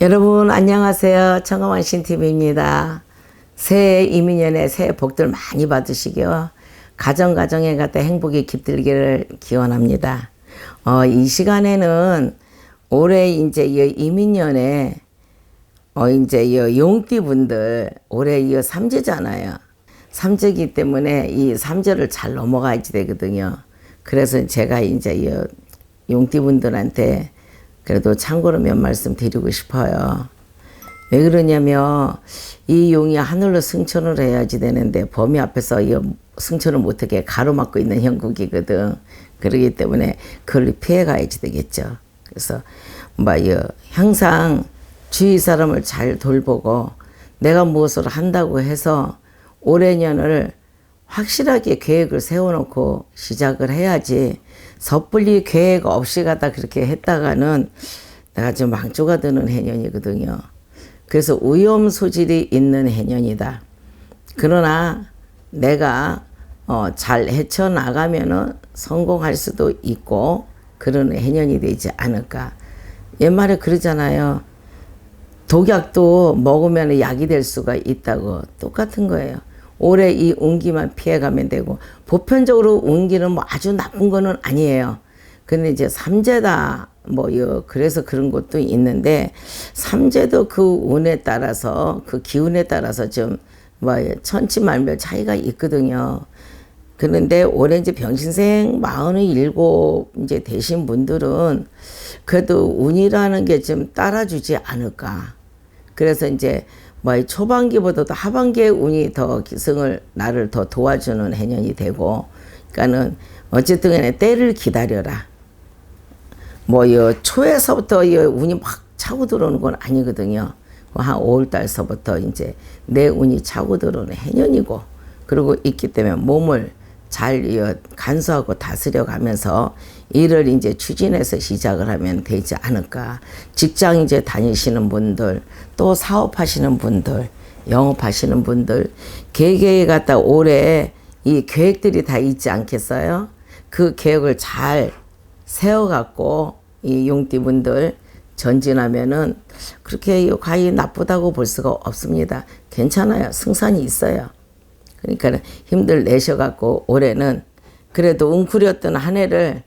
여러분 안녕하세요. 청감환신 TV입니다. 새해 이민년에 새해 복들 많이 받으시고요. 가정 가정에 갖다 행복이 깃들기를 기원합니다. 어, 이 시간에는 올해 이제 이 이민년에 어 이제 이 용띠 분들 올해 이 삼재잖아요. 삼재기 때문에 이 삼재를 잘 넘어가야지 되거든요. 그래서 제가 이제 이 용띠 분들한테 그래도 참고로 몇 말씀 드리고 싶어요. 왜 그러냐면 이 용이 하늘로 승천을 해야지 되는데 범위 앞에서 이 승천을 못하게 가로막고 있는 형국이거든. 그러기 때문에 그걸 피해 가야지 되겠죠. 그래서 뭐이 항상 주위 사람을 잘 돌보고 내가 무엇을 한다고 해서 올해년을 확실하게 계획을 세워놓고 시작을 해야지 섣불리 계획 없이 가다 그렇게 했다가는 내가 좀 망조가 드는 해년이거든요. 그래서 위험 소질이 있는 해년이다. 그러나 내가 어, 잘 헤쳐나가면은 성공할 수도 있고 그런 해년이 되지 않을까. 옛말에 그러잖아요. 독약도 먹으면 약이 될 수가 있다고 똑같은 거예요. 올해 이 운기만 피해가면 되고 보편적으로 운기는 뭐 아주 나쁜 거는 아니에요. 근데 이제 삼재다 뭐요 그래서 그런 것도 있는데 삼재도 그 운에 따라서 그 기운에 따라서 좀 뭐 천치만별 차이가 있거든요. 그런데 올해 이제 병신생 마흔 일곱 이제 되신 분들은 그래도 운이라는 게 좀 따라주지 않을까. 그래서 이제 뭐 초반기보다도 하반기에 운이 더 기승을 나를 더 도와주는 해년이 되고, 그러니까는 어쨌든 간에 때를 기다려라. 뭐요 초에서부터 요 운이 막 차고 들어오는 건 아니거든요. 한 5월 달서부터 이제 내 운이 차고 들어오는 해년이고, 그리고 있기 때문에 몸을 잘 간수하고 다스려 가면서 일을 이제 추진해서 시작을 하면 되지 않을까. 직장 이제 다니시는 분들, 또 사업하시는 분들, 영업하시는 분들, 개개에 갖다 올해 이 계획들이 다 있지 않겠어요? 그 계획을 잘 세워갖고 이 용띠 분들 전진하면은 그렇게 과히 나쁘다고 볼 수가 없습니다. 괜찮아요. 승산이 있어요. 그러니까 힘들 내셔갖고 올해는 그래도 웅크렸던 한 해를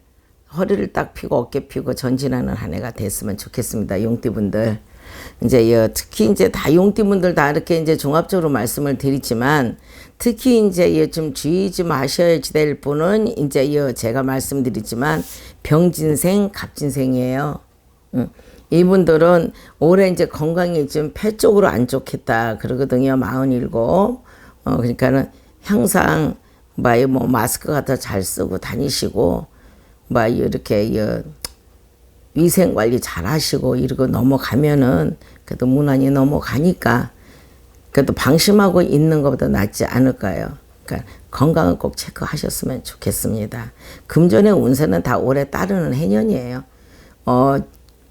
허리를 딱 펴고 어깨 펴고 전진하는 한 해가 됐으면 좋겠습니다. 용띠분들. 이제 특히 이제 다 용띠분들 다 이렇게 이제 종합적으로 말씀을 드리지만 특히 이제 좀 주의 좀 하셔야지 될 분은 이제 제가 말씀드리지만 병진생, 갑진생이에요. 이분들은 올해 이제 건강이 좀 폐 쪽으로 안 좋겠다 그러거든요. 마흔일곱. 어, 그러니까는 항상 뭐, 뭐 마스크 같은 잘 쓰고 다니시고 뭐 이렇게 여, 위생 관리 잘 하시고 이러고 넘어가면은 그래도 무난히 넘어가니까 그래도 방심하고 있는 것보다 낫지 않을까요? 그러니까 건강을 꼭 체크하셨으면 좋겠습니다. 금전의 운세는 다 올해 따르는 해년이에요. 어,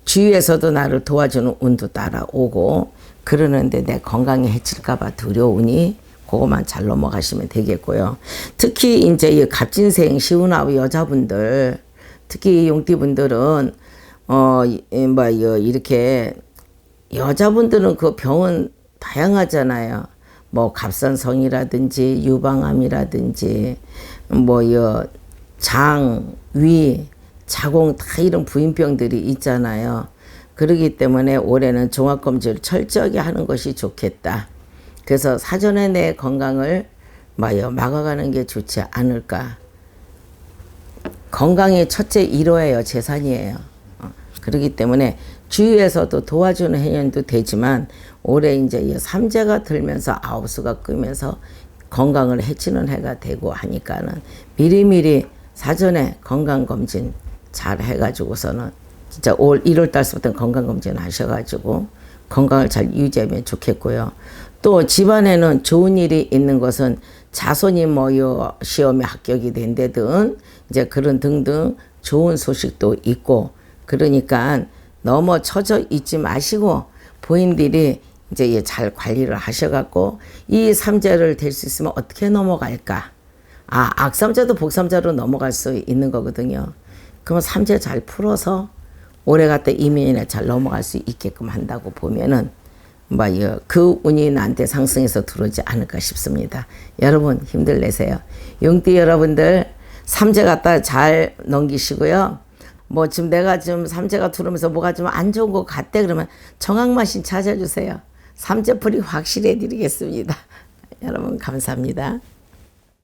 주위에서도 나를 도와주는 운도 따라오고 그러는데 내 건강에 해칠까봐 두려우니 그것만 잘 넘어가시면 되겠고요. 특히 이제 이 갑진생 시운아우 여자분들, 특히 용띠분들은 어 뭐 이렇게 여자분들은 그 병은 다양하잖아요. 뭐 갑상성이라든지 유방암이라든지 뭐 여 장, 위, 자궁 다 이런 부인병들이 있잖아요. 그러기 때문에 올해는 종합검진을 철저하게 하는 것이 좋겠다. 그래서 사전에 내 건강을 뭐요 막아가는 게 좋지 않을까. 건강이 첫째 1호예요. 재산이에요. 어, 그렇기 때문에 주위에서도 도와주는 해년도 되지만 올해 이제 삼재가 들면서 아홉 수가 끄면서 건강을 해치는 해가 되고 하니까는 미리미리 사전에 건강검진 잘 해가지고서는 진짜 올 1월 달서부터 건강검진 하셔가지고 건강을 잘 유지하면 좋겠고요. 또 집안에는 좋은 일이 있는 것은 자손이 뭐요 시험에 합격이 된다든 이제 그런 등등 좋은 소식도 있고 그러니까 너무 처져 있지 마시고 부인들이 이제 잘 관리를 하셔갖고 이 삼재를 될 수 있으면 어떻게 넘어갈까? 아 악삼재도 복삼재로 넘어갈 수 있는 거거든요. 그러면 삼재 잘 풀어서 올해 갔다 이민년에 잘 넘어갈 수 있게끔 한다고 보면은 뭐그 운이 나한테 상승해서 들어오지 않을까 싶습니다. 여러분 힘들 내세요. 용띠 여러분들 삼재 갔다 잘 넘기시고요. 뭐 지금 내가 지금 삼재가 들어오면서 뭐가 좀 안 좋은 것 같대 그러면 정황마신 찾아주세요. 삼재풀이 확실해 드리겠습니다. 여러분 감사합니다.